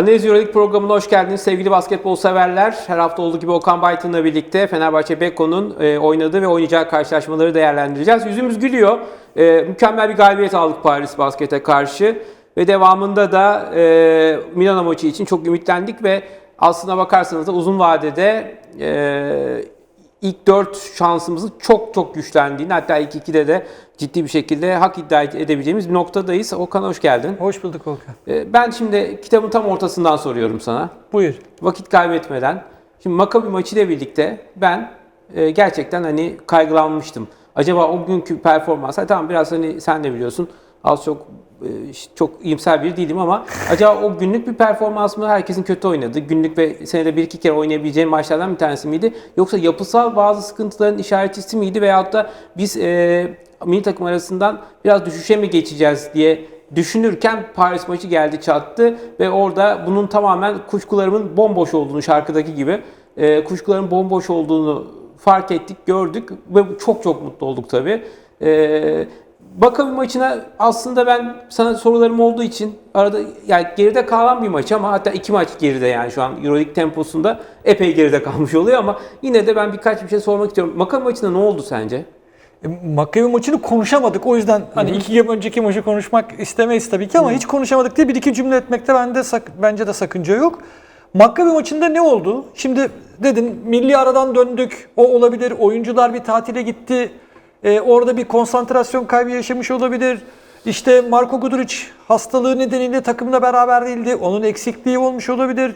Analiz Euroleague programına hoş geldiniz sevgili basketbol severler. Her hafta olduğu gibi Okan Baytın'la birlikte Fenerbahçe Beko'nun e, oynadığı ve oynayacağı karşılaşmaları değerlendireceğiz. Yüzümüz gülüyor. E, mükemmel bir galibiyet aldık Paris Basket'e karşı. Ve devamında da e, Milano maçı için çok ümitlendik ve aslına bakarsanız da uzun vadede ilk 4 şansımızın çok çok güçlendiğini hatta ilk 2'de de ciddi bir şekilde hak iddia edebileceğimiz bir noktadayız. Okan hoş geldin. Hoş bulduk Volkan. E, Ben şimdi kitabın tam ortasından soruyorum sana. Buyur. Vakit kaybetmeden. Şimdi Maccabi maçıyla birlikte ben e, gerçekten hani kaygılanmıştım. Acaba o günkü performans, ha, tamam biraz hani sen de biliyorsun az çok çok iyimser bir değilim ama acaba o günlük bir performans mı herkesin kötü oynadı? Günlük ve senede bir iki kere oynayabileceğim maçlardan bir tanesi miydi? Yoksa yapısal bazı sıkıntıların işaretçisi miydi? Veyahut da biz e, milli takım arasından biraz düşüşe mi geçeceğiz diye düşünürken Paris maçı geldi çattı ve orada bunun tamamen kuşkularımın bomboş olduğunu şarkıdaki gibi e, kuşkuların bomboş olduğunu fark ettik, gördük ve çok çok mutlu olduk tabii. E, Bakabi maçına aslında ben sana sorularım olduğu için arada yani geride kalan bir maç ama hatta iki maç geride yani şu an Euroleague temposunda epey geride kalmış oluyor ama yine de ben birkaç bir şey sormak istiyorum. Makabi maçında ne oldu sence? E, Maccabi maçını konuşamadık. O yüzden hani iki gün önceki maçı konuşmak istemeyiz tabii ki ama hiç konuşamadık diye bir iki cümle etmekte bende sak- bence de sakınca yok. Maccabi maçında ne oldu? Şimdi dedin milli aradan döndük. O olabilir. Oyuncular bir tatile gitti. E, orada bir konsantrasyon kaybı yaşamış olabilir. İşte Marko Guduric hastalığı nedeniyle takımla beraber değildi. Onun eksikliği olmuş olabilir.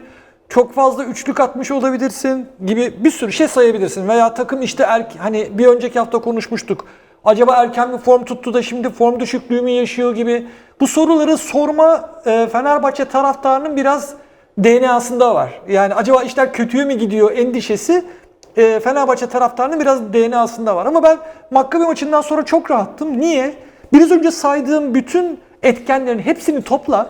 Çok fazla üçlük atmış olabilirsin gibi bir sürü şey sayabilirsin. Veya takım işte erk- hani bir önceki hafta konuşmuştuk. Acaba erken bir form tuttu da şimdi form düşüklüğü mü yaşıyor gibi. Bu soruları sorma e, Fenerbahçe taraftarının biraz DNA'sında var. Yani acaba işler kötüye mi gidiyor endişesi e, Fenerbahçe taraftarının biraz DNA'sında var. Ama ben Maccabi maçından sonra çok rahattım. Niye? Biraz önce saydığım bütün etkenlerin hepsini topla.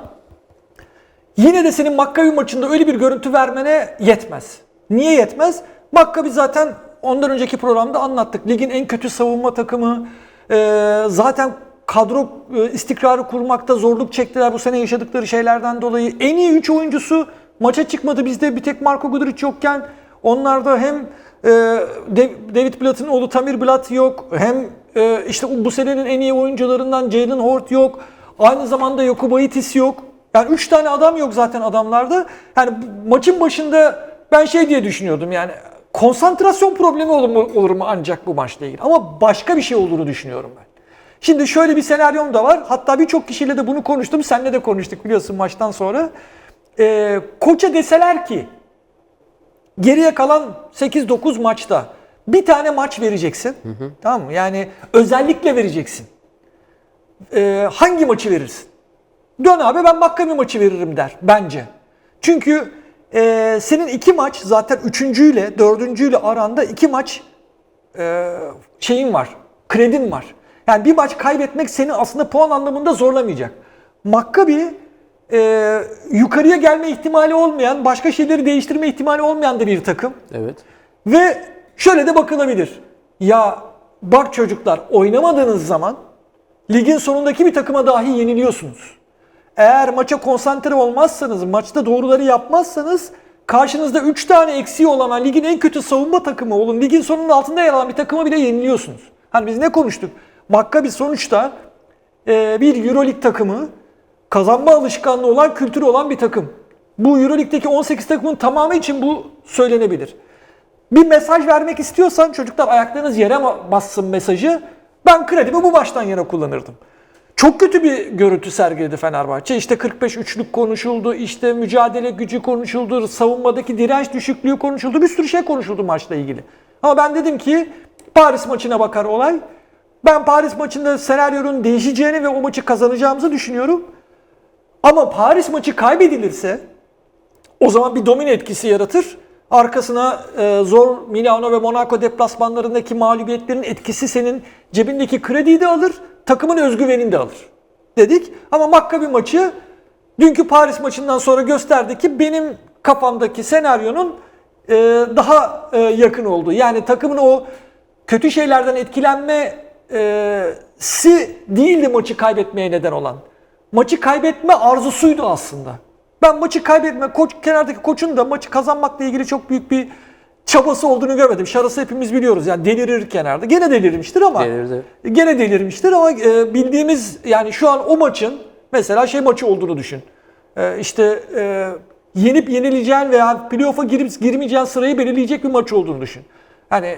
Yine de senin Maccabi maçında öyle bir görüntü vermene yetmez. Niye yetmez? Maccabi zaten ondan önceki programda anlattık. Ligin en kötü savunma takımı. Ee, zaten kadro e, istikrarı kurmakta zorluk çektiler bu sene yaşadıkları şeylerden dolayı. En iyi 3 oyuncusu maça çıkmadı bizde bir tek Marko Guduric yokken. Onlarda hem e, Dav- David Blatt'ın oğlu Tamir Blatt yok. Hem e, işte bu senenin en iyi oyuncularından Jalen Hort yok. Aynı zamanda Yokubaitis yok. Yani 3 tane adam yok zaten adamlarda. Yani maçın başında ben şey diye düşünüyordum yani konsantrasyon problemi olur mu, olur mu ancak bu maçla ilgili. Ama başka bir şey olduğunu düşünüyorum ben. Şimdi şöyle bir senaryom da var. Hatta birçok kişiyle de bunu konuştum. Seninle de konuştuk biliyorsun maçtan sonra. Ee, koça deseler ki geriye kalan 8-9 maçta bir tane maç vereceksin. Tamam mı? Yani özellikle vereceksin. Ee, hangi maçı verirsin? Dön abi ben Maccabi maçı veririm der bence. Çünkü e, senin iki maç zaten üçüncüyle dördüncüyle aranda iki maç e, şeyin var. Kredin var. Yani bir maç kaybetmek seni aslında puan anlamında zorlamayacak. Maccabi e, yukarıya gelme ihtimali olmayan, başka şeyleri değiştirme ihtimali olmayan da bir takım. Evet. Ve şöyle de bakılabilir. Ya bak çocuklar oynamadığınız zaman ligin sonundaki bir takıma dahi yeniliyorsunuz. Eğer maça konsantre olmazsanız, maçta doğruları yapmazsanız karşınızda 3 tane eksiği olan ligin en kötü savunma takımı olun, ligin sonunun altında yer alan bir takıma bile yeniliyorsunuz. Hani biz ne konuştuk? Maccabi sonuçta e, bir Euroleague takımı, kazanma alışkanlığı olan, kültürü olan bir takım. Bu Euroleague'deki 18 takımın tamamı için bu söylenebilir. Bir mesaj vermek istiyorsan çocuklar ayaklarınız yere bassın mesajı. Ben kredimi bu maçtan yana kullanırdım. Çok kötü bir görüntü sergiledi Fenerbahçe. İşte 45 üçlük konuşuldu, işte mücadele gücü konuşuldu, savunmadaki direnç düşüklüğü konuşuldu. Bir sürü şey konuşuldu maçla ilgili. Ama ben dedim ki Paris maçına bakar olay. Ben Paris maçında senaryonun değişeceğini ve o maçı kazanacağımızı düşünüyorum. Ama Paris maçı kaybedilirse o zaman bir domino etkisi yaratır. Arkasına e, zor Milano ve Monaco deplasmanlarındaki mağlubiyetlerin etkisi senin cebindeki krediyi de alır, takımın özgüvenini de alır. Dedik ama Maccabi maçı dünkü Paris maçından sonra gösterdi ki benim kafamdaki senaryonun e, daha e, yakın olduğu. Yani takımın o kötü şeylerden etkilenme e, si değildi maçı kaybetmeye neden olan. Maçı kaybetme arzusuydu aslında. Ben maçı kaybetme, koç, kenardaki koçun da maçı kazanmakla ilgili çok büyük bir çabası olduğunu görmedim. Şarası hepimiz biliyoruz yani delirir kenarda. Gene delirmiştir ama Delirdi. gene delirmiştir ama e, bildiğimiz yani şu an o maçın mesela şey maçı olduğunu düşün. E, işte e, yenip yenileceğin veya playoff'a girip girmeyeceğin sırayı belirleyecek bir maç olduğunu düşün. Hani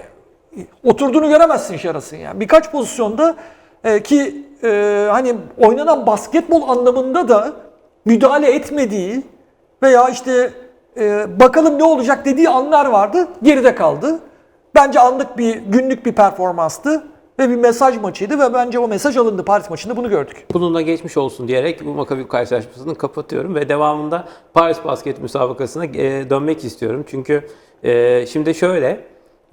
oturduğunu göremezsin Şaras'ın yani. Birkaç pozisyonda e, ki e, hani oynanan basketbol anlamında da müdahale etmediği veya işte e, bakalım ne olacak dediği anlar vardı. Geride kaldı. Bence anlık bir günlük bir performanstı ve bir mesaj maçıydı ve bence o mesaj alındı Paris maçında bunu gördük. Bununla geçmiş olsun diyerek bu Makabi karşılaşmasını kapatıyorum ve devamında Paris basket müsabakasına e, dönmek istiyorum. Çünkü e, şimdi şöyle,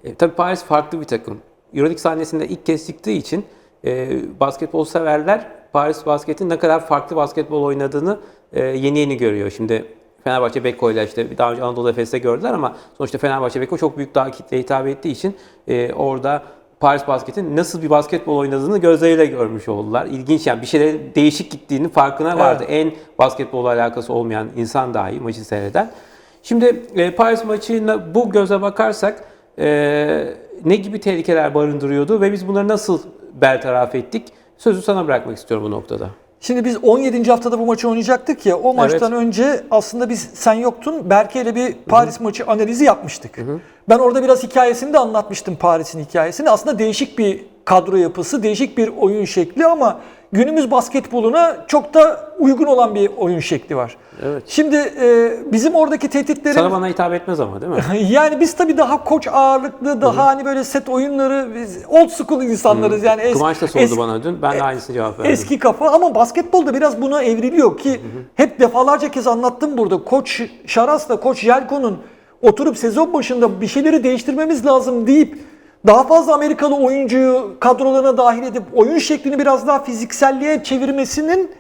e, tabii Paris farklı bir takım. Euroleague sahnesinde ilk kez çıktığı için e, basketbol severler Paris basketin ne kadar farklı basketbol oynadığını e, yeni yeni görüyor. Şimdi Fenerbahçe Beko ile işte daha önce Anadolu Efes'te gördüler ama sonuçta Fenerbahçe Beko çok büyük daha kitleye hitap ettiği için e, orada Paris Basket'in nasıl bir basketbol oynadığını gözleriyle görmüş oldular. İlginç yani bir şeylerin değişik gittiğinin farkına vardı. En basketbolla alakası olmayan insan dahi maçı seyreden. Şimdi e, Paris maçına bu göze bakarsak e, ne gibi tehlikeler barındırıyordu ve biz bunları nasıl bertaraf ettik? Sözü sana bırakmak istiyorum bu noktada. Şimdi biz 17. haftada bu maçı oynayacaktık ya. O maçtan önce aslında biz sen yoktun. Berke ile bir Paris maçı analizi yapmıştık. Ben orada biraz hikayesini de anlatmıştım Paris'in hikayesini. Aslında değişik bir kadro yapısı, değişik bir oyun şekli ama günümüz basketboluna çok da uygun olan bir oyun şekli var. Evet. Şimdi e, bizim oradaki tehditlerimiz... Sana bana hitap etmez ama değil mi? Yani biz tabii daha koç ağırlıklı, daha hani böyle set oyunları, biz old school insanlarız yani. es- Kıvanç da sordu es- bana dün. Ben de aynısını cevap verdim. Eski kafa ama basketbolda biraz buna evriliyor ki hep defalarca kez anlattım burada. Koç Şaras'la Koç Yelko'nun oturup sezon başında bir şeyleri değiştirmemiz lazım deyip daha fazla Amerikalı oyuncuyu kadrolarına dahil edip oyun şeklini biraz daha fizikselliğe çevirmesinin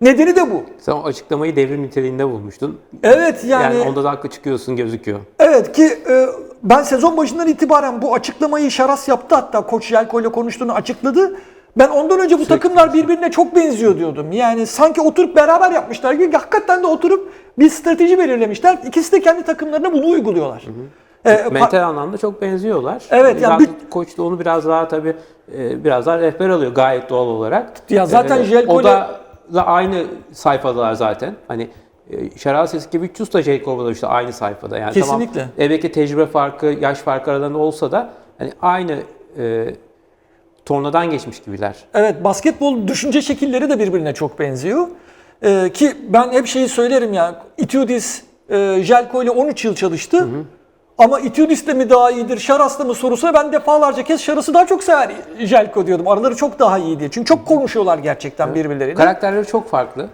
nedeni de bu. Sen o açıklamayı devrim niteliğinde bulmuştun. Evet Yani, yani, onda da haklı çıkıyorsun gözüküyor. evet ki e, ben sezon başından itibaren bu açıklamayı Şaras yaptı hatta Koç Yelko ile konuştuğunu açıkladı. Ben ondan önce bu takımlar birbirine çok benziyor diyordum. Yani sanki oturup beraber yapmışlar gibi hakikaten de oturup bir strateji belirlemişler. İkisi de kendi takımlarına bunu uyguluyorlar. Ee, pa- Mental anlamda çok benziyorlar. Evet, yani Zaten koç da onu biraz daha tabii e, biraz daha rehber alıyor gayet doğal olarak. Ya zaten E, Jelko o ile- da, da aynı sayfadalar zaten. Hani e, Şaras Eskivicius da Jelko da işte aynı sayfada. Yani Kesinlikle. Tamam, elbette tecrübe farkı, yaş farkı aralarında olsa da hani aynı e, tornadan geçmiş gibiler. Evet basketbol düşünce şekilleri de birbirine çok benziyor. Ee, ki ben hep şeyi söylerim ya. Itiudis e, Jelko ile 13 yıl çalıştı. Ama Itiudis de mi daha iyidir, Şaras'la mı sorusuna ben defalarca kez Şaras'ı daha çok sever Jelko diyordum. Araları çok daha iyi diye. Çünkü çok konuşuyorlar gerçekten birbirleriyle. Karakterleri çok farklı.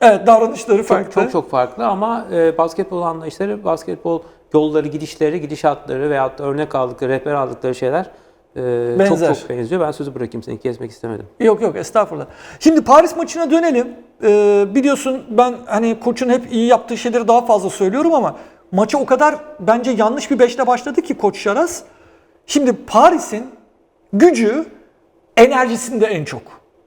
evet davranışları farklı. Çok çok farklı ama e, basketbol anlayışları, basketbol yolları, gidişleri, gidişatları veyahut da örnek aldıkları, rehber aldıkları şeyler e, çok çok benziyor. Ben sözü bırakayım seni kesmek istemedim. Yok yok estağfurullah. Şimdi Paris maçına dönelim. Ee, biliyorsun ben hani koçun hep iyi yaptığı şeyleri daha fazla söylüyorum ama maça o kadar bence yanlış bir beşle başladı ki koç Şaras. Şimdi Paris'in gücü enerjisinde en çok.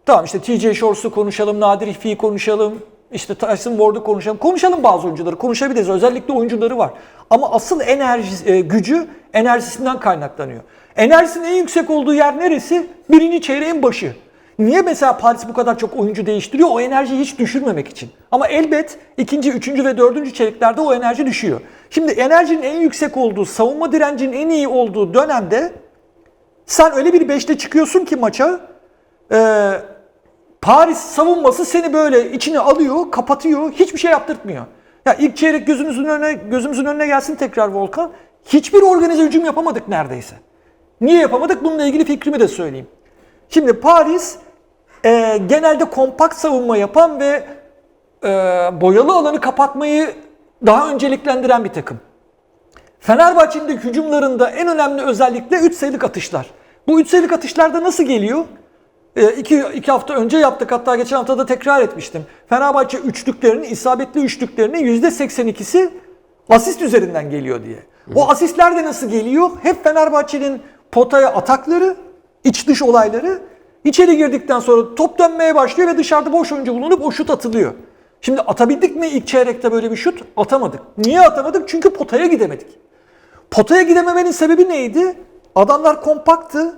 Tamam işte TJ Shorts'u konuşalım, Nadir İffi'yi konuşalım, işte Tyson Ward'u konuşalım. Konuşalım bazı oyuncuları, konuşabiliriz. Özellikle oyuncuları var. Ama asıl enerji, e, gücü enerjisinden kaynaklanıyor. Enerjisinin en yüksek olduğu yer neresi? Birinci çeyreğin başı. Niye mesela Paris bu kadar çok oyuncu değiştiriyor? O enerjiyi hiç düşürmemek için. Ama elbet ikinci, üçüncü ve dördüncü çeyreklerde o enerji düşüyor. Şimdi enerjinin en yüksek olduğu, savunma direncinin en iyi olduğu dönemde sen öyle bir beşte çıkıyorsun ki maça e, Paris savunması seni böyle içine alıyor, kapatıyor, hiçbir şey yaptırtmıyor. Ya ilk çeyrek gözümüzün önüne gözümüzün önüne gelsin tekrar Volkan. Hiçbir organize hücum yapamadık neredeyse. Niye yapamadık? Bununla ilgili fikrimi de söyleyeyim. Şimdi Paris e, genelde kompakt savunma yapan ve e, boyalı alanı kapatmayı daha önceliklendiren bir takım. Fenerbahçe'nin de hücumlarında en önemli özellikle 3 sayılık atışlar. Bu 3 sayılık atışlarda nasıl geliyor? E, iki, iki hafta önce yaptık hatta geçen hafta da tekrar etmiştim. Fenerbahçe üçlüklerinin, isabetli üçlüklerinin %82'si asist üzerinden geliyor diye. O asistler de nasıl geliyor? Hep Fenerbahçe'nin potaya atakları, iç dış olayları. İçeri girdikten sonra top dönmeye başlıyor ve dışarıda boş oyuncu bulunup o şut atılıyor. Şimdi atabildik mi ilk çeyrekte böyle bir şut? Atamadık. Niye atamadık? Çünkü potaya gidemedik. Potaya gidememenin sebebi neydi? Adamlar kompaktı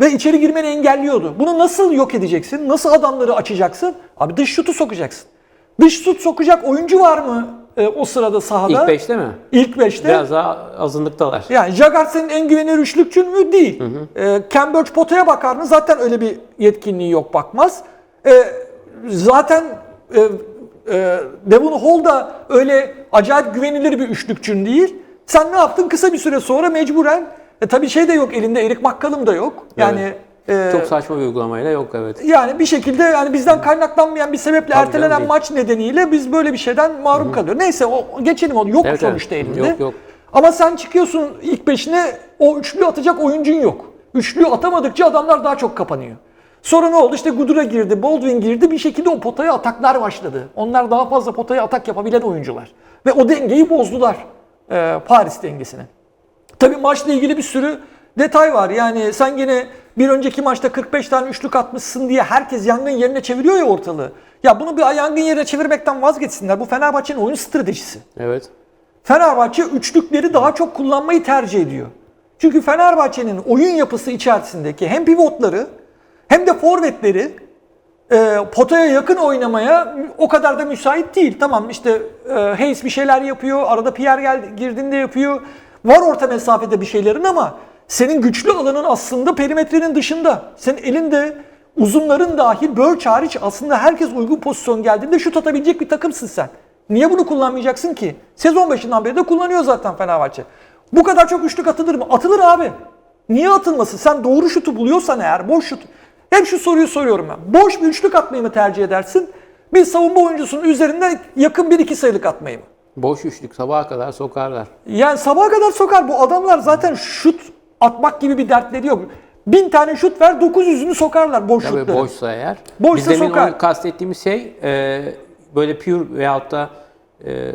ve içeri girmeni engelliyordu. Bunu nasıl yok edeceksin? Nasıl adamları açacaksın? Abi dış şutu sokacaksın. Dış şut sokacak oyuncu var mı e, o sırada sahada? İlk 5'te mi? İlk beşte. Biraz daha azınlıktalar. Yani Jagart senin en güvenilir üçlükçün mü? Değil. Ee, Cambridge potaya bakar mı? Zaten öyle bir yetkinliği yok bakmaz. Ee, zaten e, e, Devon Hall da öyle acayip güvenilir bir üçlükçün değil. Sen ne yaptın? Kısa bir süre sonra mecburen e, tabii şey de yok elinde Erik McCallum da yok. Yani e, Çok saçma bir uygulamayla yok evet. yani bir şekilde yani bizden kaynaklanmayan bir sebeple Tabii ertelenen canım, değil. maç nedeniyle biz böyle bir şeyden mahrum kalıyoruz. Neyse o geçelim onu. Yok Evet, sonuçta evet. elinde. Yok, yok. Ama sen çıkıyorsun ilk beşine o üçlü atacak oyuncun yok. Üçlü atamadıkça adamlar daha çok kapanıyor. Sonra ne oldu? İşte Gudura girdi, Baldwin girdi. Bir şekilde o potaya ataklar başladı. Onlar daha fazla potaya atak yapabilen oyuncular. Ve o dengeyi bozdular. e, Paris dengesini. Tabii maçla ilgili bir sürü detay var. Yani sen gene bir önceki maçta 45 tane üçlük atmışsın diye herkes yangın yerine çeviriyor ya ortalığı. Ya bunu bir yangın yerine çevirmekten vazgeçsinler. Bu Fenerbahçe'nin oyun stratejisi. Evet. Fenerbahçe üçlükleri daha çok kullanmayı tercih ediyor. Çünkü Fenerbahçe'nin oyun yapısı içerisindeki hem pivotları hem de forvetleri e, potaya yakın oynamaya o kadar da müsait değil. Tamam işte e, Hayes bir şeyler yapıyor, arada Pierre gel, girdiğinde yapıyor. Var orta mesafede bir şeylerin ama senin güçlü alanın aslında perimetrenin dışında. Senin elinde uzunların dahil Birch hariç aslında herkes uygun pozisyon geldiğinde şut atabilecek bir takımsın sen. Niye bunu kullanmayacaksın ki? Sezon başından beri de kullanıyor zaten Fenerbahçe. Bu kadar çok üçlük atılır mı? Atılır abi. Niye atılmasın? Sen doğru şutu buluyorsan eğer boş şut. Hep şu soruyu soruyorum ben. Boş bir üçlük atmayı mı tercih edersin? Bir savunma oyuncusunun üzerinde yakın bir iki sayılık atmayı mı? Boş üçlük sabaha kadar sokarlar. Yani sabaha kadar sokar. Bu adamlar zaten şut atmak gibi bir dertleri yok. Bin tane şut ver 900'ünü sokarlar boş Tabii şutları. boşsa eğer. Boşsa Biz demin sokar. onu kastettiğimiz şey e, böyle pure veyahut da e,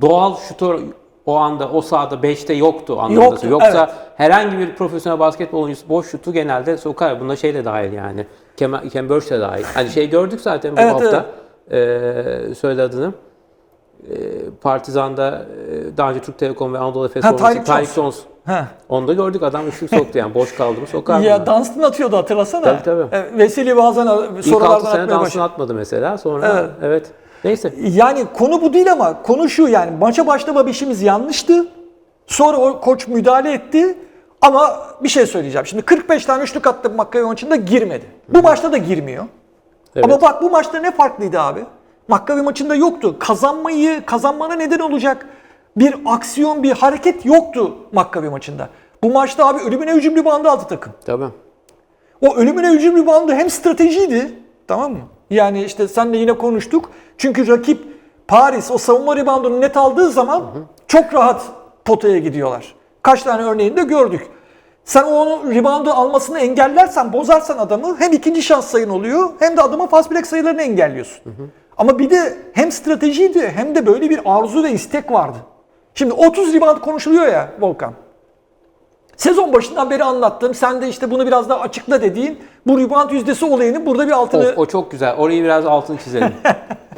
doğal şutör o anda o sahada 5'te yoktu anlamında. Yoktu, Yoksa evet. herhangi bir profesyonel basketbol oyuncusu boş şutu genelde sokar. Bunda şey de dahil yani. Kem, Kem de dahil. Hani şey gördük zaten bu Evet, hafta. E, söyle adını. E, Partizan'da e, daha önce Türk Telekom ve Anadolu Efes Tyreek Tyreek Jones. Onu da gördük adam üçlük soktu yani. Boş kaldı mı sokar. Ya bunlar. Dunstan atıyordu hatırlasana. Tabii, tabii. E, Veseli bazen İlk sorulardan 6 sene dansını başladı. atmadı mesela. Sonra Evet. evet. Neyse. Yani konu bu değil ama konu şu yani maça başlama beşimiz yanlıştı. Sonra o koç müdahale etti. Ama bir şey söyleyeceğim. Şimdi 45 tane üçlük attı Maccabi maçında girmedi. Bu maçta da girmiyor. Evet. Ama bak bu maçta ne farklıydı abi? Maccabi maçında yoktu. Kazanmayı, kazanmana neden olacak bir aksiyon, bir hareket yoktu Maccabi maçında. Bu maçta abi ölümüne hücum ribandı aldı takım. Tabii. O ölümüne hücum ribandı hem stratejiydi. Tamam mı? Yani işte senle yine konuştuk. Çünkü rakip Paris o savunma ribandını net aldığı zaman çok rahat potaya gidiyorlar. Kaç tane örneğini de gördük. Sen onu ribandı almasını engellersen, bozarsan adamı hem ikinci şans sayın oluyor hem de adamın fast break sayılarını engelliyorsun. Ama bir de hem stratejiydi hem de böyle bir arzu ve istek vardı. Şimdi 30 riband konuşuluyor ya Volkan. Sezon başından beri anlattığım, sen de işte bunu biraz daha açıkla dediğin bu rebound yüzdesi olayını burada bir altını, Of, o çok güzel. Orayı biraz altını çizelim.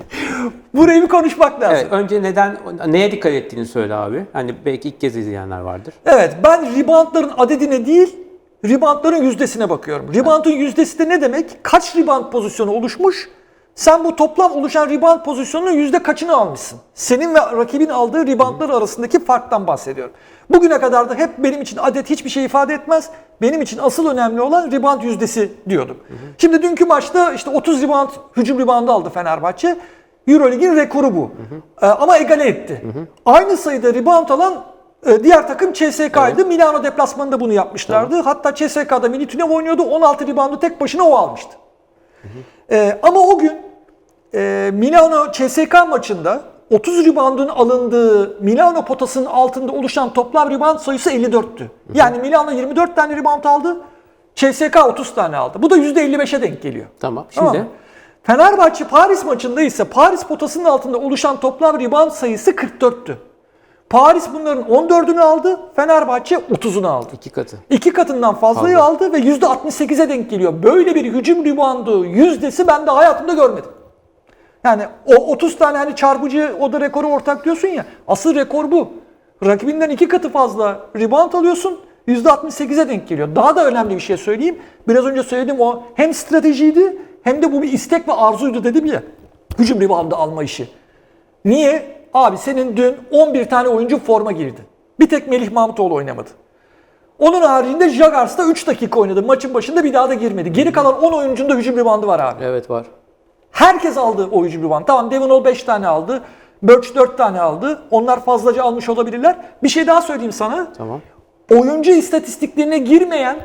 burayı bir konuşmak lazım. evet, önce neden, neye dikkat ettiğini söyle abi. Hani belki ilk kez izleyenler vardır. Evet, ben reboundların adedine değil, reboundların yüzdesine bakıyorum. Reboundın yüzdesi de ne demek? Kaç rebound pozisyonu oluşmuş? Sen bu toplam oluşan rebound pozisyonunun yüzde kaçını almışsın? Senin ve rakibin aldığı reboundlar arasındaki farktan bahsediyorum. Bugüne kadar da hep benim için adet hiçbir şey ifade etmez. Benim için asıl önemli olan rebound yüzdesi diyordum. Şimdi dünkü maçta işte 30 rebound, hücum reboundu aldı Fenerbahçe. Eurolig'in rekoru bu. Ee, ama egale etti. Aynı sayıda rebound alan e, diğer takım CSK'ydı. Milano deplasmanında bunu yapmışlardı. Hatta CSK'da Militunev oynuyordu. 16 reboundu tek başına o almıştı. Ee, ama o gün e, Milano CSK maçında 30 reboundun alındığı Milano potasının altında oluşan toplam rebound sayısı 54'tü. Yani Milano 24 tane rebound aldı. CSK 30 tane aldı. Bu da %55'e denk geliyor. Tamam. Şimdi Tamam? Fenerbahçe Paris maçında ise Paris potasının altında oluşan toplam rebound sayısı 44'tü. Paris bunların 14'ünü aldı, Fenerbahçe 30'unu aldı. iki katı. İki katından fazlayı Fazla. aldı ve %68'e denk geliyor. Böyle bir hücum reboundu yüzdesi ben de hayatımda görmedim. Yani o 30 tane hani çarpıcı o da rekoru ortak diyorsun ya. Asıl rekor bu. Rakibinden iki katı fazla rebound alıyorsun. %68'e denk geliyor. Daha da önemli bir şey söyleyeyim. Biraz önce söylediğim o hem stratejiydi hem de bu bir istek ve arzuydu dedim ya. Hücum reboundu alma işi. Niye? Abi senin dün 11 tane oyuncu forma girdi. Bir tek Melih Mahmutoğlu oynamadı. Onun haricinde Jagars da 3 dakika oynadı. Maçın başında bir daha da girmedi. Geri kalan 10 oyuncunun da hücum ribandı var abi. Evet var. Herkes aldı o hücum ribandı. Tamam Devon Hall 5 tane aldı. Birch 4 tane aldı. Onlar fazlaca almış olabilirler. Bir şey daha söyleyeyim sana. Tamam. Oyuncu istatistiklerine girmeyen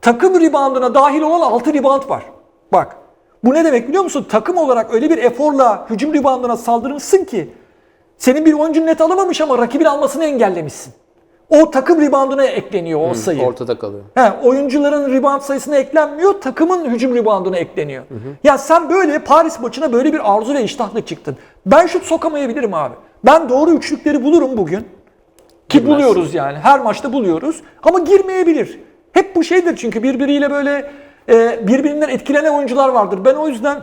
takım rebounduna dahil olan 6 rebound var. Bak. Bu ne demek biliyor musun? Takım olarak öyle bir eforla hücum rebounduna saldırmışsın ki senin bir oyuncun net alamamış ama rakibin almasını engellemişsin. O takım rebounduna ekleniyor o sayı. Ortada kalıyor. He, oyuncuların rebound sayısına eklenmiyor, takımın hücum rebounduna ekleniyor. Ya sen böyle Paris maçına böyle bir arzu ve iştahla çıktın. Ben şut sokamayabilirim abi. Ben doğru üçlükleri bulurum bugün. Ki Girmez. buluyoruz yani. Her maçta buluyoruz. Ama girmeyebilir. Hep bu şeydir çünkü birbiriyle böyle e, birbirinden etkilenen oyuncular vardır. Ben o yüzden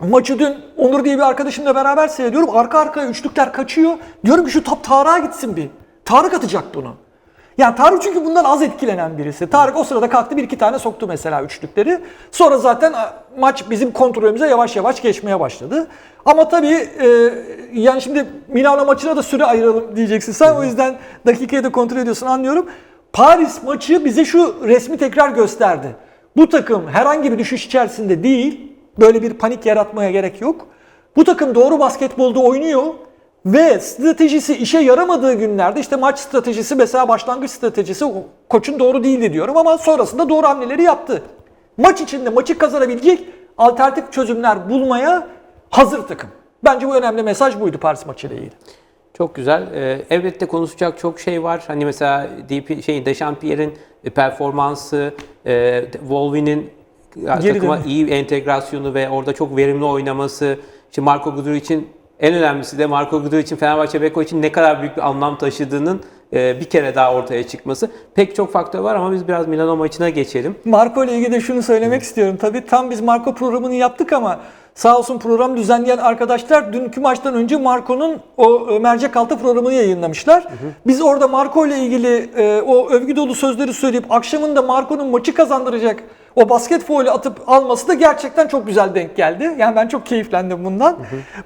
maçı dün Onur diye bir arkadaşımla beraber seyrediyorum. Arka arkaya üçlükler kaçıyor. Diyorum ki şu top Tarık'a gitsin bir. Tarık atacak bunu. Yani Tarık çünkü bundan az etkilenen birisi. Tarık o sırada kalktı bir iki tane soktu mesela üçlükleri. Sonra zaten maç bizim kontrolümüze yavaş yavaş geçmeye başladı. Ama tabii e, yani şimdi Milano maçına da süre ayıralım diyeceksin sen. O yüzden dakikayı da kontrol ediyorsun anlıyorum. Paris maçı bize şu resmi tekrar gösterdi. Bu takım herhangi bir düşüş içerisinde değil. Böyle bir panik yaratmaya gerek yok. Bu takım doğru basketbolda oynuyor. Ve stratejisi işe yaramadığı günlerde işte maç stratejisi mesela başlangıç stratejisi koçun doğru değildi diyorum ama sonrasında doğru hamleleri yaptı. Maç içinde maçı kazanabilecek alternatif çözümler bulmaya hazır takım. Bence bu önemli mesaj buydu Paris maçıyla ilgili. Çok güzel. Ee, elbette konuşacak çok şey var. Hani mesela DP, şey Dechampierre'in performansı, e, Geri takıma dönüş. iyi entegrasyonu ve orada çok verimli oynaması. Şimdi Marco Gudur için en önemlisi de Marco Gudur için Fenerbahçe Beko için ne kadar büyük bir anlam taşıdığının e, bir kere daha ortaya çıkması. Pek çok faktör var ama biz biraz Milano maçına geçelim. Marco ile ilgili de şunu söylemek istiyorum. Tabii tam biz Marco programını yaptık ama sağ olsun program düzenleyen arkadaşlar dünkü maçtan önce Marco'nun o mercek altı programını yayınlamışlar. Biz orada Marco ile ilgili e, o övgü dolu sözleri söyleyip akşamında Marco'nun maçı kazandıracak o basket faulü atıp alması da gerçekten çok güzel denk geldi. Yani ben çok keyiflendim bundan.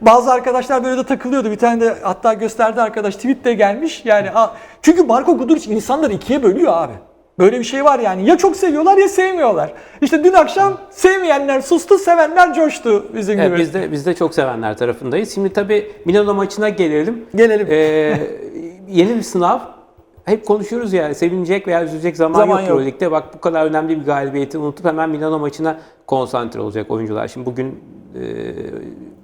Bazı arkadaşlar böyle de takılıyordu. Bir tane de hatta gösterdi arkadaş tweet de gelmiş. Yani a- çünkü Marco Guduric insanları ikiye bölüyor abi. Böyle bir şey var yani. Ya çok seviyorlar ya sevmiyorlar. İşte dün akşam sevmeyenler sustu, sevenler coştu bizim Evet, gibi. biz de biz de çok sevenler tarafındayız. Şimdi tabii Milano maçına gelelim. Gelelim. Ee, yeni bir sınav. Hep konuşuyoruz ya sevinecek veya üzülecek zaman, Zaman yok, yok. Euroleague'de. Bak bu kadar önemli bir galibiyeti unutup hemen Milano maçına konsantre olacak oyuncular. Şimdi bugün e,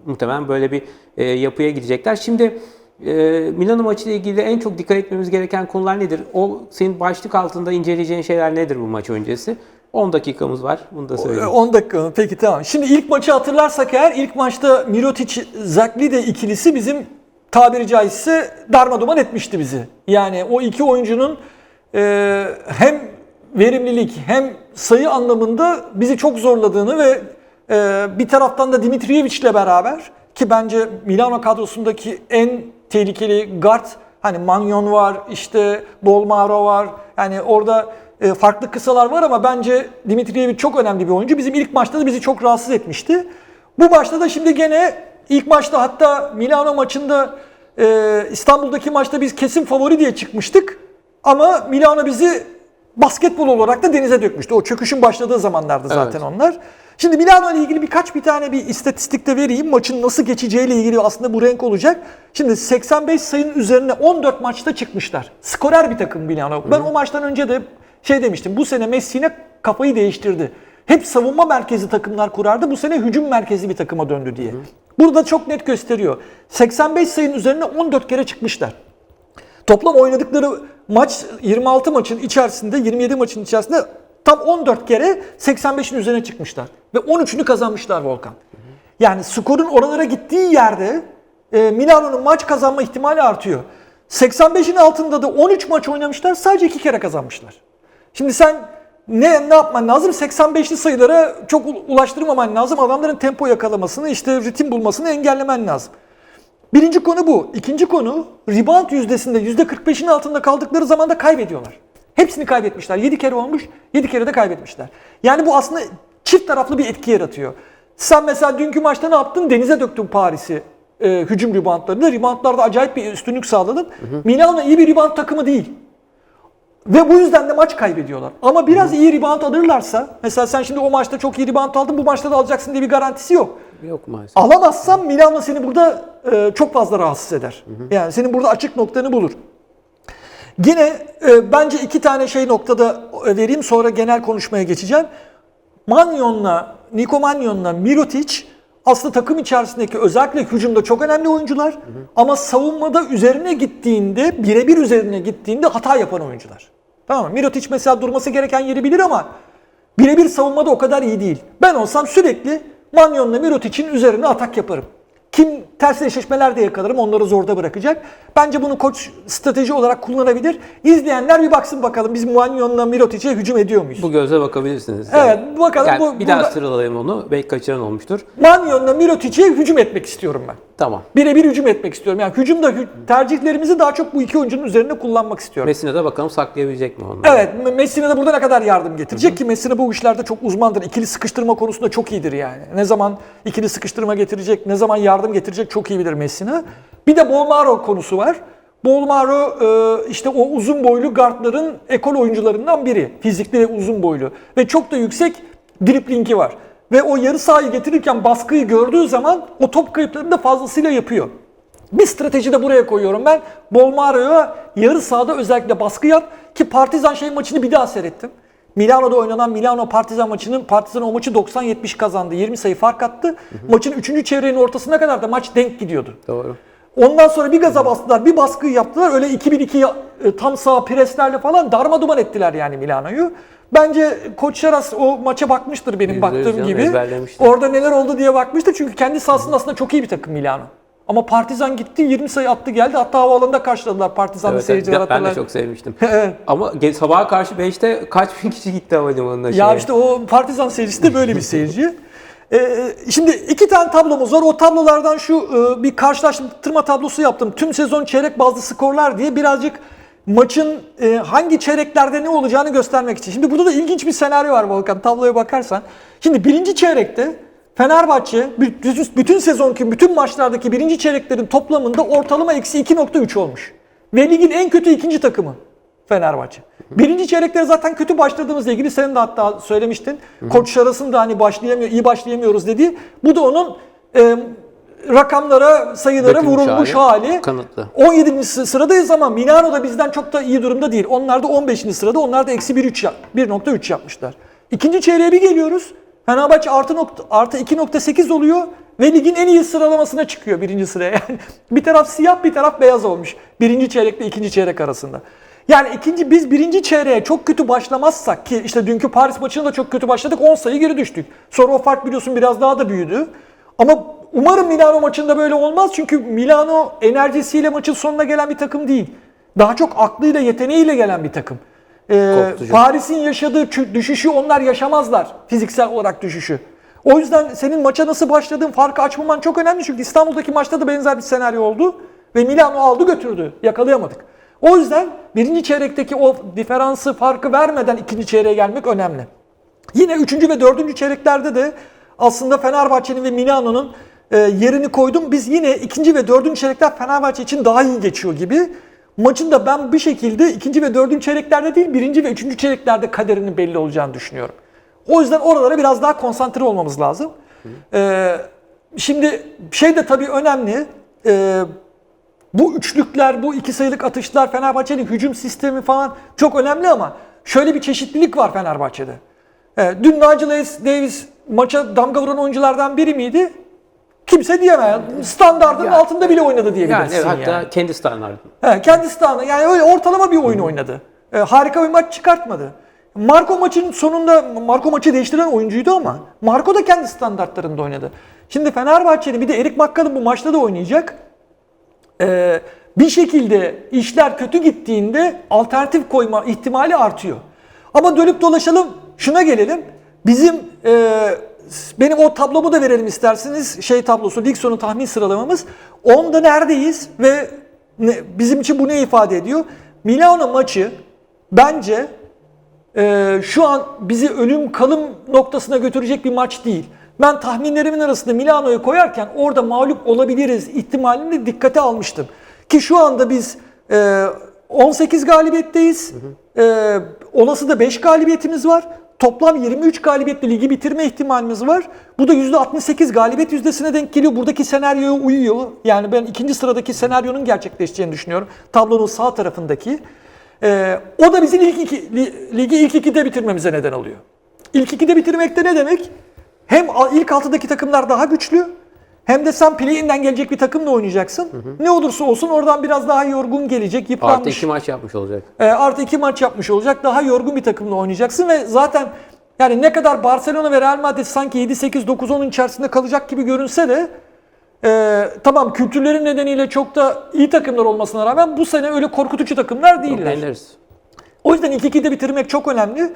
muhtemelen böyle bir e, yapıya gidecekler. Şimdi e, Milano maçıyla ilgili en çok dikkat etmemiz gereken konular nedir? O senin başlık altında inceleyeceğin şeyler nedir bu maç öncesi? 10 dakikamız var. Bunu da söyleyeyim. 10 dakika mı? Peki tamam. Şimdi ilk maçı hatırlarsak eğer ilk maçta Mirotic Zaklide ikilisi bizim tabiri caizse darmaduman etmişti bizi. Yani o iki oyuncunun e, hem verimlilik hem sayı anlamında bizi çok zorladığını ve e, bir taraftan da Dimitrijevic ile beraber ki bence Milano kadrosundaki en tehlikeli guard hani Manyon var, işte Bolmaro var. Yani orada e, farklı kısalar var ama bence Dimitrijevic çok önemli bir oyuncu. Bizim ilk maçta da bizi çok rahatsız etmişti. Bu maçta da şimdi gene ilk maçta hatta Milano maçında e, İstanbul'daki maçta biz kesin favori diye çıkmıştık. Ama Milano bizi basketbol olarak da denize dökmüştü. O çöküşün başladığı zamanlarda zaten onlar. Şimdi Milano ile ilgili birkaç bir tane bir istatistik de vereyim. Maçın nasıl geçeceğiyle ilgili aslında bu renk olacak. Şimdi 85 sayının üzerine 14 maçta çıkmışlar. Skorer bir takım Milano. Ben o maçtan önce de şey demiştim. Bu sene Messi'ne kafayı değiştirdi. Hep savunma merkezi takımlar kurardı. Bu sene hücum merkezi bir takıma döndü diye. Burada çok net gösteriyor. 85 sayının üzerine 14 kere çıkmışlar. Toplam oynadıkları maç 26 maçın içerisinde 27 maçın içerisinde tam 14 kere 85'in üzerine çıkmışlar. Ve 13'ünü kazanmışlar Volkan. Yani skorun oralara gittiği yerde e, Milano'nun maç kazanma ihtimali artıyor. 85'in altında da 13 maç oynamışlar sadece 2 kere kazanmışlar. Şimdi sen ne ne yapman lazım? 85'li sayılara çok ulaştırmaman lazım. Adamların tempo yakalamasını, işte ritim bulmasını engellemen lazım. Birinci konu bu. İkinci konu rebound yüzdesinde %45'in altında kaldıkları zaman da kaybediyorlar. Hepsini kaybetmişler. 7 kere olmuş, 7 kere de kaybetmişler. Yani bu aslında çift taraflı bir etki yaratıyor. Sen mesela dünkü maçta ne yaptın? Denize döktün Paris'i e, hücum reboundlarında. Reboundlarda acayip bir üstünlük sağladın. Milano iyi bir rebound takımı değil. Ve bu yüzden de maç kaybediyorlar. Ama biraz iyi rebound alırlarsa, mesela sen şimdi o maçta çok iyi rebound aldın, bu maçta da alacaksın diye bir garantisi yok. Yok maalesef. Alamazsan Milano seni burada e, çok fazla rahatsız eder. Yani senin burada açık noktanı bulur. Yine e, bence iki tane şey noktada e, vereyim sonra genel konuşmaya geçeceğim. Manyon'la, Niko Manyon'la Mirotic aslında takım içerisindeki özellikle hücumda çok önemli oyuncular. Ama savunmada üzerine gittiğinde, birebir üzerine gittiğinde hata yapan oyuncular. Tamam mı? Mirotic mesela durması gereken yeri bilir ama birebir savunmada o kadar iyi değil. Ben olsam sürekli Manyon'la Mirotic'in üzerine atak yaparım. Kim ters eşleşmeler de yakalarım onları zorda bırakacak. Bence bunu koç strateji olarak kullanabilir. İzleyenler bir baksın bakalım biz Manyon'la Mirotic'e hücum ediyor muyuz? Bu gözle bakabilirsiniz. Evet, bakalım Yani bu- bir daha burada- sıralayayım onu. Belki kaçıran olmuştur. Manyon'la Mirotic'e hücum etmek istiyorum ben. Tamam. Birebir hücum etmek istiyorum. Yani hücumda hü- tercihlerimizi daha çok bu iki oyuncunun üzerine kullanmak istiyorum. Messina da bakalım saklayabilecek mi onu? Evet, Messina da burada ne kadar yardım getirecek ki Messina bu işlerde çok uzmandır. İkili sıkıştırma konusunda çok iyidir yani. Ne zaman ikili sıkıştırma getirecek, ne zaman yardım getirecek çok iyi bilir Messina. Bir de Bolmaro konusu var. Bolmaro e, işte o uzun boylu guardların ekol oyuncularından biri. Fizikli ve uzun boylu. Ve çok da yüksek driplingi var. Ve o yarı sahayı getirirken baskıyı gördüğü zaman o top kayıplarını da fazlasıyla yapıyor. Bir strateji de buraya koyuyorum ben. Bolmaro'ya yarı sahada özellikle baskı yap ki Partizan şey maçını bir daha seyrettim. Milano'da oynanan Milano Partizan maçının Partizan o maçı 90-70 kazandı. 20 sayı fark attı. Maçın 3. çeyreğinin ortasına kadar da maç denk gidiyordu. Doğru. Ondan sonra bir gaza bastılar, bir baskıyı yaptılar. Öyle 2002 e, tam sağ preslerle falan darma duman ettiler yani Milano'yu. Bence Koç Şaras o maça bakmıştır benim Yüzde yüz baktığım canım, gibi. Orada neler oldu diye bakmıştır. Çünkü kendi sahasında aslında çok iyi bir takım Milano. Ama Partizan gitti 20 sayı attı geldi. Hatta havaalanında karşıladılar Partizanlı Evet, seyirciler evet, ben de hatırlar. çok sevmiştim. Ama sabaha karşı 5'te kaç bin kişi gitti havalimanına Ya şeye? işte o Partizan seyircisi de böyle bir seyirci. Ee, şimdi iki tane tablomuz var. O tablolardan şu e, bir karşılaştırma tablosu yaptım. Tüm sezon çeyrek bazlı skorlar diye birazcık maçın e, hangi çeyreklerde ne olacağını göstermek için. Şimdi burada da ilginç bir senaryo var Volkan tabloya bakarsan. Şimdi birinci çeyrekte Fenerbahçe bütün, sezonki bütün maçlardaki birinci çeyreklerin toplamında ortalama eksi 2.3 olmuş. Ve ligin en kötü ikinci takımı. Fenerbahçe. Birinci çeyrekleri zaten kötü başladığımızla ilgili senin de hatta söylemiştin. Koç Şaras'ın da hani başlayamıyor, iyi başlayamıyoruz dediği. Bu da onun e, rakamlara, sayılara Dökülmüş vurulmuş hali, hali. kanıtlı. 17. sı- sıradayız ama Milano da bizden çok da iyi durumda değil. Onlar da 15. sırada. Onlar da eksi 1.3 yap- 1.3 yapmışlar. İkinci çeyreğe bir geliyoruz. Fenerbahçe artı, nokta, artı 2.8 oluyor ve ligin en iyi sıralamasına çıkıyor birinci sıraya. Yani bir taraf siyah bir taraf beyaz olmuş. Birinci çeyrekle ikinci çeyrek arasında. Yani ikinci biz birinci çeyreğe çok kötü başlamazsak ki işte dünkü Paris maçında da çok kötü başladık 10 sayı geri düştük. Sonra o fark biliyorsun biraz daha da büyüdü. Ama umarım Milano maçında böyle olmaz çünkü Milano enerjisiyle maçın sonuna gelen bir takım değil. Daha çok aklıyla yeteneğiyle gelen bir takım. Ee. Paris'in yaşadığı düşüşü onlar yaşamazlar fiziksel olarak düşüşü. O yüzden senin maça nasıl başladığın farkı açmaman çok önemli çünkü İstanbul'daki maçta da benzer bir senaryo oldu ve Milano aldı götürdü yakalayamadık. O yüzden birinci çeyrekteki o diferansı farkı vermeden ikinci çeyreğe gelmek önemli. Yine üçüncü ve dördüncü çeyreklerde de aslında Fenerbahçe'nin ve Milano'nun e, yerini koydum. Biz yine ikinci ve dördüncü çeyrekler Fenerbahçe için daha iyi geçiyor gibi. Maçın da ben bir şekilde ikinci ve dördüncü çeyreklerde değil birinci ve üçüncü çeyreklerde kaderinin belli olacağını düşünüyorum. O yüzden oralara biraz daha konsantre olmamız lazım. E, şimdi şey de tabii önemli. E, bu üçlükler, bu iki sayılık atışlar, Fenerbahçe'nin hücum sistemi falan çok önemli ama şöyle bir çeşitlilik var Fenerbahçe'de. Evet, dün Nigel Davis maça damga vuran oyunculardan biri miydi? Kimse diyemez. Standardın Yani- altında bile oynadı yani, diyebilirsin evet, yani. hatta kendi standartı. He, kendi standı yani öyle ortalama bir oyun oynadı. E, harika bir maç çıkartmadı. Marco maçın sonunda Marco maçı değiştiren oyuncuydu ama Marco da kendi standartlarında oynadı. Şimdi Fenerbahçe'nin bir de Erik Makkal'ın bu maçta da oynayacak. Ee, bir şekilde işler kötü gittiğinde alternatif koyma ihtimali artıyor. Ama dönüp dolaşalım şuna gelelim. Bizim e, benim o tablomu da verelim isterseniz. Şey tablosu, sonu tahmin sıralamamız. Onda neredeyiz ve ne- bizim için bu ne ifade ediyor? Milano maçı bence e, şu an bizi ölüm kalım noktasına götürecek bir maç değil. Ben tahminlerimin arasında Milano'yu koyarken orada mağlup olabiliriz ihtimalini de dikkate almıştım. Ki şu anda biz e, 18 galibiyetteyiz. E, olası da 5 galibiyetimiz var. Toplam 23 galibiyetle ligi bitirme ihtimalimiz var. Bu da %68 galibiyet yüzdesine denk geliyor. Buradaki senaryoya uyuyor. Yani ben ikinci sıradaki senaryonun gerçekleşeceğini düşünüyorum. Tablonun sağ tarafındaki. Ee, o da bizim ilk iki, li- ligi ilk ikide bitirmemize neden oluyor. İlk ikide bitirmek de ne demek? Hem ilk altıdaki takımlar daha güçlü hem de sen play-in'den gelecek bir takımla oynayacaksın. Ne olursa olsun oradan biraz daha yorgun gelecek, yıpranmış. Artı iki maç yapmış olacak. E, artı iki maç yapmış olacak. Daha yorgun bir takımla oynayacaksın ve zaten yani ne kadar Barcelona ve Real Madrid sanki 7 8 9 10'un içerisinde kalacak gibi görünse de e, tamam kültürleri nedeniyle çok da iyi takımlar olmasına rağmen bu sene öyle korkutucu takımlar değiller. Deneriz. O yüzden ilk ikide bitirmek çok önemli.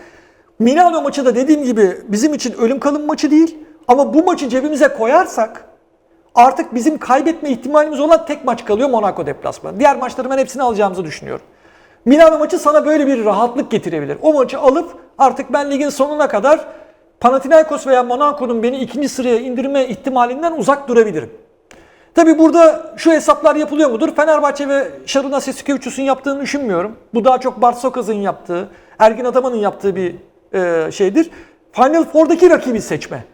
Milano maçı da dediğim gibi bizim için ölüm kalım maçı değil. Ama bu maçı cebimize koyarsak artık bizim kaybetme ihtimalimiz olan tek maç kalıyor Monaco deplasmanı. Diğer maçları ben hepsini alacağımızı düşünüyorum. Milano maçı sana böyle bir rahatlık getirebilir. O maçı alıp artık ben ligin sonuna kadar Panathinaikos veya Monaco'nun beni ikinci sıraya indirme ihtimalinden uzak durabilirim. Tabi burada şu hesaplar yapılıyor mudur? Fenerbahçe ve Şaruna Sesikevicius'un yaptığını düşünmüyorum. Bu daha çok Bart Sokaz'ın yaptığı, Ergin Ataman'ın yaptığı bir e, şeydir. Final Four'daki rakibi seçme.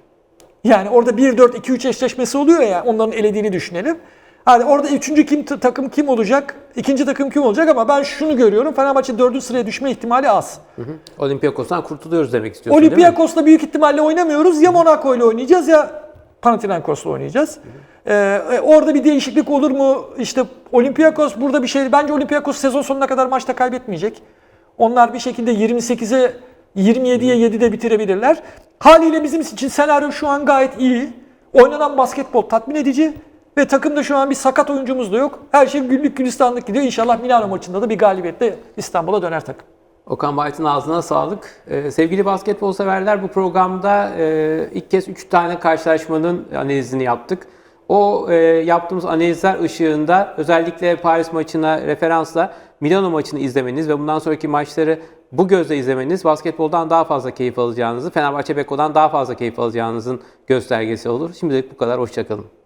Yani orada 1-4-2-3 eşleşmesi oluyor ya onların elediğini düşünelim. Hani orada üçüncü kim takım kim olacak, ikinci takım kim olacak ama ben şunu görüyorum. Fenerbahçe dördüncü sıraya düşme ihtimali az. Olympiakos'tan kurtuluyoruz demek istiyorsun değil mi? Olympiakos'la büyük ihtimalle oynamıyoruz. Ya Monaco ile oynayacağız ya Panathinaikos'la oynayacağız. Ee, e, orada bir değişiklik olur mu? İşte Olympiakos burada bir şey. Bence Olympiakos sezon sonuna kadar maçta kaybetmeyecek. Onlar bir şekilde 28'e 27'ye 7'de bitirebilirler. Haliyle bizim için senaryo şu an gayet iyi. Oynanan basketbol tatmin edici ve takımda şu an bir sakat oyuncumuz da yok. Her şey güllük gülistanlık gidiyor. İnşallah Milano maçında da bir galibiyetle İstanbul'a döner takım. Okan Bayt'ın ağzına sağlık. Ee, sevgili basketbol severler bu programda e, ilk kez 3 tane karşılaşmanın analizini yaptık. O e, yaptığımız analizler ışığında özellikle Paris maçına referansla Milano maçını izlemeniz ve bundan sonraki maçları bu gözle izlemeniz basketboldan daha fazla keyif alacağınızı, Fenerbahçe Beko'dan daha fazla keyif alacağınızın göstergesi olur. Şimdilik bu kadar. Hoşçakalın.